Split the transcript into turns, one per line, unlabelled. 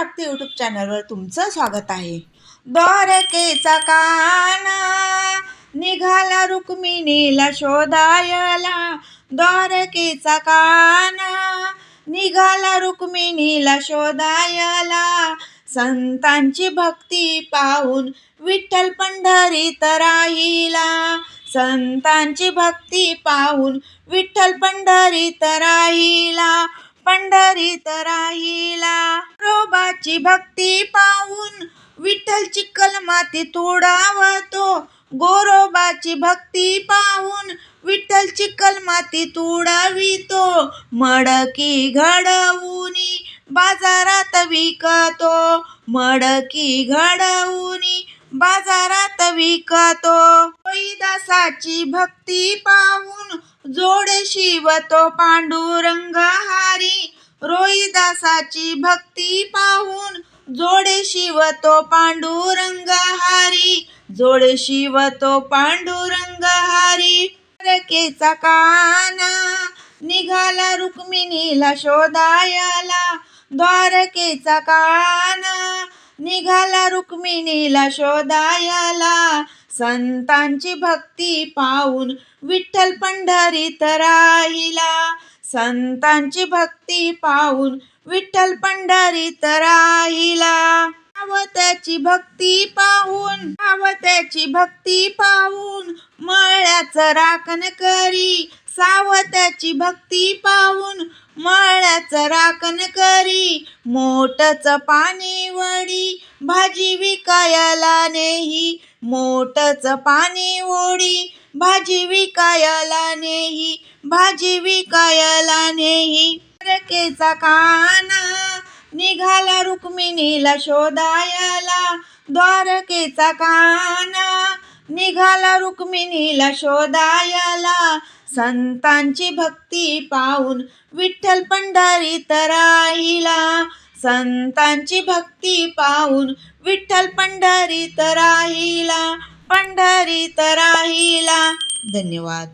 प्राप्ती यूट्यूब चॅनलवर तुमचं स्वागत आहे. द्वारकेचा काना निघाला रुक्मिणीला शोधायला. द्वारकेचा काना निघाला रुक्मिणीला शोधायला. संतांची भक्ती पाहून विठ्ठल पंढरीत राहिला. संतांची भक्ती पाहून विठ्ठल पंढरीत राहिला. पंढरीत राहिला. रोबाची भक्ती पाहून विठ्ठल चिखल माती तुडावतो. गोरोबाची भक्ती पाहून विठ्ठल चिखल माती तुडावितो. मडकी घडवूनी बाजारात विकतो. मडकी घडवूनी बाजारात विकतो. दासाची भक्ती पाहून शिव शिवतो पांडुरंग हारी. रोहिदासाची भक्ती पाहून जोडे शिवतो पांडुरंग हारी. जोडे शिवतो पांडुरंग हारी. द्वारकेचा काना निघाला रुक्मिणीला शोधायला. द्वारकेचा काना निघाला रुक्मिणीला शोधायला. संतांची भक्ती पाहून विठ्ठल पंढरीत राहिला. संतांची भक्ती पाहून विठ्ठल पंढरीत राहिला. सावत्याची भक्ती पाहून सावत्याची भक्ती पाहून मळ्याचं राखण करी. सावत्याची भक्ती पाहून मळ्याचं राखण करी मोठच पाणी वडी भाजी विकायला नेही मोठच पाणी ओढी भाजी विकायला नेही भाजी विकायला नेही. द्वारकेचा काना निघाला रुक्मिणीला शोधायला द्वारकेचा काना निघाला रुक्मिणीला शोधायला संतांची भक्ती पाहून विठ्ठल पंढरीत राहिला संतांची भक्ती पाहून विठ्ठल पंढरीत राहिला पंढरीत राहिला धन्यवाद.